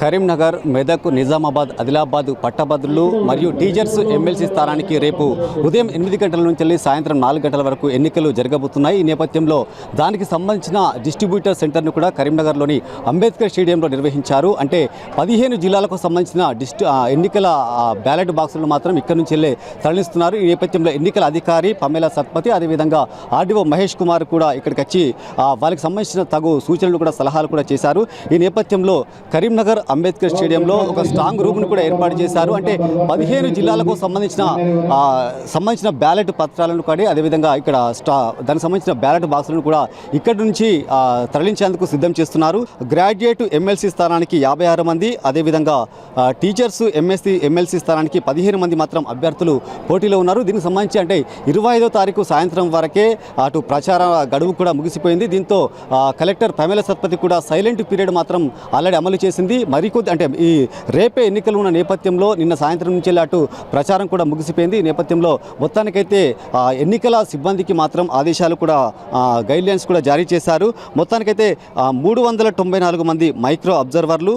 కరీంనగర్ మెదక్ నిజామాబాద్ ఆదిలాబాద్ పట్టభద్రులు మరియు teachers MLC స్థానానికి రేపు ఉదయం ఎనిమిది గంటల నుంచి వెళ్ళి సాయంత్రం నాలుగు గంటల వరకు ఎన్నికలు జరగబోతున్నాయి. ఈ నేపథ్యంలో దానికి సంబంధించిన డిస్ట్రిబ్యూటర్ సెంటర్ను కూడా కరీంనగర్లోని అంబేద్కర్ స్టేడియంలో నిర్వహించారు. అంటే పదిహేను జిల్లాలకు సంబంధించిన డిస్టి ఎన్నికల బ్యాలెట్ బాక్సులను మాత్రం ఇక్కడి నుంచి వెళ్ళే తరలిస్తున్నారు. ఈ నేపథ్యంలో ఎన్నికల అధికారి పమేలా సత్పతి అదేవిధంగా ఆర్డీఓ మహేష్ కుమార్ కూడా ఇక్కడికి వచ్చి వాళ్ళకి సంబంధించిన తగు సూచనలు కూడా సలహాలు కూడా చేశారు. ఈ నేపథ్యంలో కరీంనగర్ అంబేద్కర్ స్టేడియంలో ఒక స్ట్రాంగ్ రూమ్ను కూడా ఏర్పాటు చేశారు. అంటే పదిహేను జిల్లాలకు సంబంధించిన సంబంధించిన బ్యాలెట్ పత్రాలను కానీ అదేవిధంగా ఇక్కడ స్టా దానికి సంబంధించిన బ్యాలెట్ బాక్సులను కూడా ఇక్కడి నుంచి తరలించేందుకు సిద్ధం చేస్తున్నారు. గ్రాడ్యుయేట్ ఎమ్మెల్సీ స్థానానికి యాభై ఆరు మంది అదేవిధంగా టీచర్స్ ఎంఎస్సీ ఎమ్మెల్సీ స్థానానికి పదిహేను మంది మాత్రం అభ్యర్థులు పోటీలో ఉన్నారు. దీనికి సంబంధించి అంటే ఇరవై ఐదో తారీఖు సాయంత్రం వరకే అటు ప్రచార గడువు కూడా ముగిసిపోయింది. దీంతో కలెక్టర్ ప్రమేల సత్పతి కూడా సైలెంట్ పీరియడ్ మాత్రం ఆల్రెడీ అమలు చేసింది. మరికొద్ది అంటే ఈ రేపే ఎన్నికలు ఉన్న నేపథ్యంలో నిన్న సాయంత్రం నుంచి అటు ప్రచారం కూడా ముగిసిపోయింది. ఈ నేపథ్యంలో మొత్తానికైతే ఎన్నికల సిబ్బందికి మాత్రం ఆదేశాలు కూడా గైడ్లైన్స్ కూడా జారీ చేశారు. మొత్తానికైతే మూడు వందల తొంభై నాలుగు మంది మైక్రో అబ్జర్వర్లు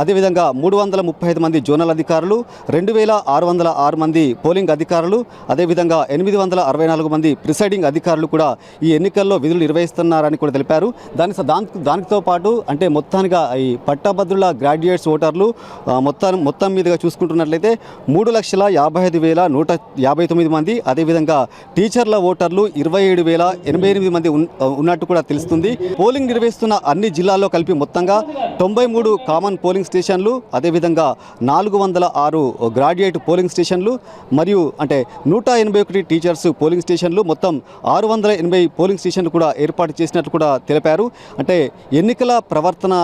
అదేవిధంగా మూడు వందల ముప్పై ఐదు మంది జోనల్ అధికారులు రెండు వేల ఆరు వందల ఆరు మంది పోలింగ్ అధికారులు అదేవిధంగా ఎనిమిది వందల అరవై నాలుగు మంది ప్రిసైడింగ్ అధికారులు కూడా ఈ ఎన్నికల్లో విధులు నిర్వహిస్తున్నారని కూడా తెలిపారు. దాని దానితో పాటు అంటే మొత్తానిగా ఈ పట్టభద్రుల గ్రాడ్యుయేట్స్ ఓటర్లు మొత్తం మొత్తం మీదుగా చూసుకుంటున్నట్లయితే మూడు లక్షల యాభై ఐదు వేల నూట యాభై తొమ్మిది మంది అదేవిధంగా టీచర్ల ఓటర్లు ఇరవై ఏడు వేల ఎనభై ఎనిమిది మంది ఉన్నట్టు కూడా తెలుస్తుంది. పోలింగ్ నిర్వహిస్తున్న అన్ని జిల్లాల్లో కలిపి మొత్తంగా తొంభై మూడు కామన్ పోలింగ్ స్టేషన్లు అదేవిధంగా నాలుగు వందల ఆరు గ్రాడ్యుయేట్ పోలింగ్ స్టేషన్లు మరియు అంటే నూట ఎనభై ఒకటి టీచర్స్ పోలింగ్ స్టేషన్లు మొత్తం ఆరు వందల ఎనభై పోలింగ్ స్టేషన్లు కూడా ఏర్పాటు చేసినట్లు కూడా తెలిపారు. అంటే ఎన్నికల ప్రవర్తన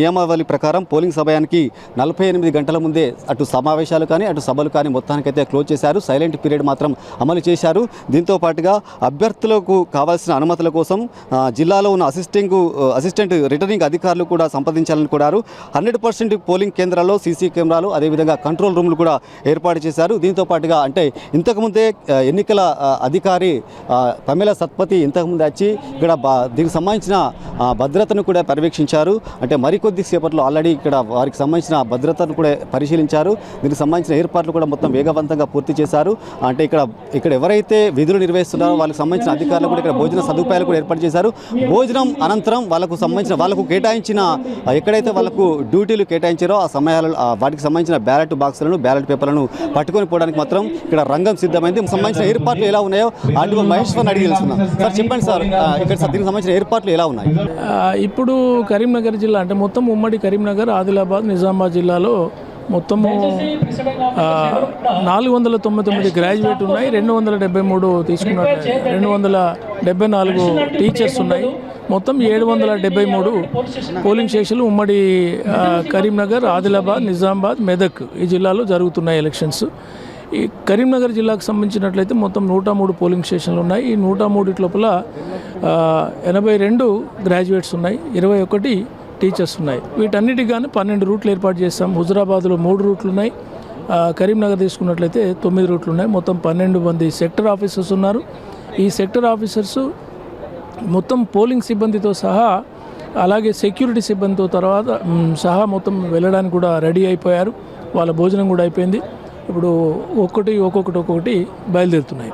నియమావళి ప్రకారం పోలింగ్ సమయానికి నలభై ఎనిమిది గంటల ముందే అటు సమావేశాలు కానీ అటు సభలు కానీ మొత్తానికైతే క్లోజ్ చేశారు. సైలెంట్ పీరియడ్ మాత్రం అమలు చేశారు. దీంతో పాటుగా అభ్యర్థులకు కావాల్సిన అనుమతుల కోసం జిల్లాలో ఉన్న అసిస్టింగ్ అసిస్టెంట్ రిటర్నింగ్ అధికారులు కూడా సంప్రదించాలని కోరారు. హండ్రెడ్ పర్సెంట్ పోలింగ్ కేంద్రాల్లో సీసీ కెమెరాలు అదేవిధంగా కంట్రోల్ రూమ్లు కూడా ఏర్పాటు చేశారు. దీంతో పాటుగా అంటే ఇంతకుముందే ఎన్నికల అధికారి తమిళ పమేల సత్పతి ఇంతకుముందు వచ్చి ఇక్కడ బా- దీనికి సంబంధించిన భద్రతను కూడా పర్యవేక్షించారు. అంటే మరికొద్ది సేపట్లో ఆల్రెడీ ఇక్కడ వారికి సంబంధించిన భద్రతను కూడా పరిశీలించారు. దీనికి సంబంధించిన ఏర్పాట్లు కూడా మొత్తం వేగవంతంగా పూర్తి చేశారు. అంటే ఇక్కడ ఇక్కడ ఎవరైతే విధులు నిర్వహిస్తున్నారో వాళ్ళకి సంబంధించిన అధికారులు కూడా ఇక్కడ భోజన సదుపాయాలు కూడా ఏర్పాటు చేశారు. భోజనం అనంతరం వాళ్ళకు సంబంధించిన వాళ్ళకు కేటాయించిన ఎక్కడైతే వాళ్ళకు డ్యూటీలు కేటాయించారో ఆ సమయాలలో వాటికి సంబంధించిన బ్యాలెట్ బాక్సులను బ్యాలెట్ పేపర్లను పట్టుకొని పోవడానికి మాత్రం ఇక్కడ రంగం సిద్ధమైంది. సంబంధించిన ఏర్పాట్లు ఎలా ఉన్నాయో ఆర్డీఓ మహేశ్వర్ని అడిగి తెలుసుకున్నాం సార్ చెప్పండి సార్ ఇక్కడ దీనికి సంబంధించిన ఏర్పాట్లు ఎలా ఉన్నాయి? ఇప్పుడు కరీంనగర్ జిల్లా అంటే మొత్తం ఉమ్మడి కరీంనగర్ ఆదిలాబాద్ నిజామాబాద్ జిల్లాలో మొత్తము నాలుగు వందల తొంభై తొమ్మిది గ్రాడ్యుయేట్ ఉన్నాయి రెండు వందల డెబ్బై మూడు తీసుకున్నట్టు రెండు వందల డెబ్బై నాలుగు టీచర్స్ ఉన్నాయి. మొత్తం ఏడు వందల డెబ్బై మూడు పోలింగ్ స్టేషన్లు ఉమ్మడి కరీంనగర్ ఆదిలాబాద్ నిజామాబాద్ మెదక్ ఈ జిల్లాలో జరుగుతున్నాయి ఎలక్షన్స్ ఈ కరీంనగర్ జిల్లాకు సంబంధించినట్లయితే మొత్తం నూట మూడు పోలింగ్ స్టేషన్లు ఉన్నాయి. ఈ నూట మూడిటి లోపల ఎనభై రెండు గ్రాడ్యుయేట్స్ ఉన్నాయి. ఇరవై ఒకటి టీచర్స్ ఉన్నాయి. వీటన్నిటికి కానీ పన్నెండు రూట్లు ఏర్పాటు చేస్తాం హుజరాబాద్లో మూడు రూట్లు ఉన్నాయి. కరీంనగర్ తీసుకున్నట్లయితే తొమ్మిది రూట్లు ఉన్నాయి. మొత్తం పన్నెండు మంది సెక్టర్ ఆఫీసర్స్ ఉన్నారు. ఈ సెక్టర్ ఆఫీసర్స్ మొత్తం పోలింగ్ సిబ్బందితో సహా అలాగే సెక్యూరిటీ సిబ్బందితో తర్వాత సహా మొత్తం వెళ్ళడానికి కూడా రెడీ అయిపోయారు. వాళ్ళ భోజనం కూడా అయిపోయింది. ఇప్పుడు ఒక్కటి ఒక్కొక్కటి ఒక్కొక్కటి బయలుదేరుతున్నాయి.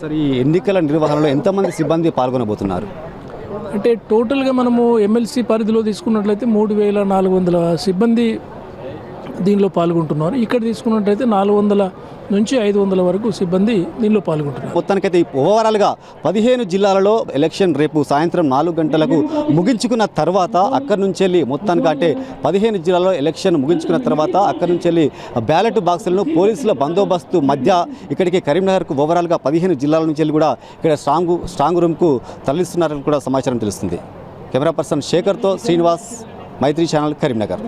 సార్ ఈ ఎన్నికల నిర్వహణలో ఎంతమంది సిబ్బంది పాల్గొనబోతున్నారు? అంటే టోటల్గా మనము ఎమ్మెల్సీ పరిధిలో తీసుకున్నట్లయితే మూడు వేల నాలుగు వందల సిబ్బంది దీనిలో పాల్గొంటున్నారు. ఇక్కడ తీసుకున్నట్లయితే నాలుగు వందల నుంచి ఐదు వందల వరకు సిబ్బంది దీనిలో పాల్గొంటున్నారు. మొత్తానికైతే ఓవరాల్గా పదిహేను జిల్లాలలో ఎలక్షన్ రేపు సాయంత్రం నాలుగు గంటలకు ముగించుకున్న తర్వాత అక్కడి నుంచి వెళ్ళి మొత్తానికి అంటే పదిహేను జిల్లాలో ఎలక్షన్ ముగించుకున్న తర్వాత అక్కడి నుంచి వెళ్ళి బ్యాలెట్ బాక్సులను పోలీసుల బందోబస్తు మధ్య ఇక్కడికి కరీంనగర్కు ఓవరాల్గా పదిహేను జిల్లాల నుంచి వెళ్ళి కూడా ఇక్కడ స్ట్రాంగ్ స్ట్రాంగ్ రూమ్కు తరలిస్తున్నారని కూడా సమాచారం తెలుస్తుంది. కెమెరా పర్సన్ శేఖర్తో శ్రీనివాస్ మైత్రి ఛానల్ కరీంనగర్.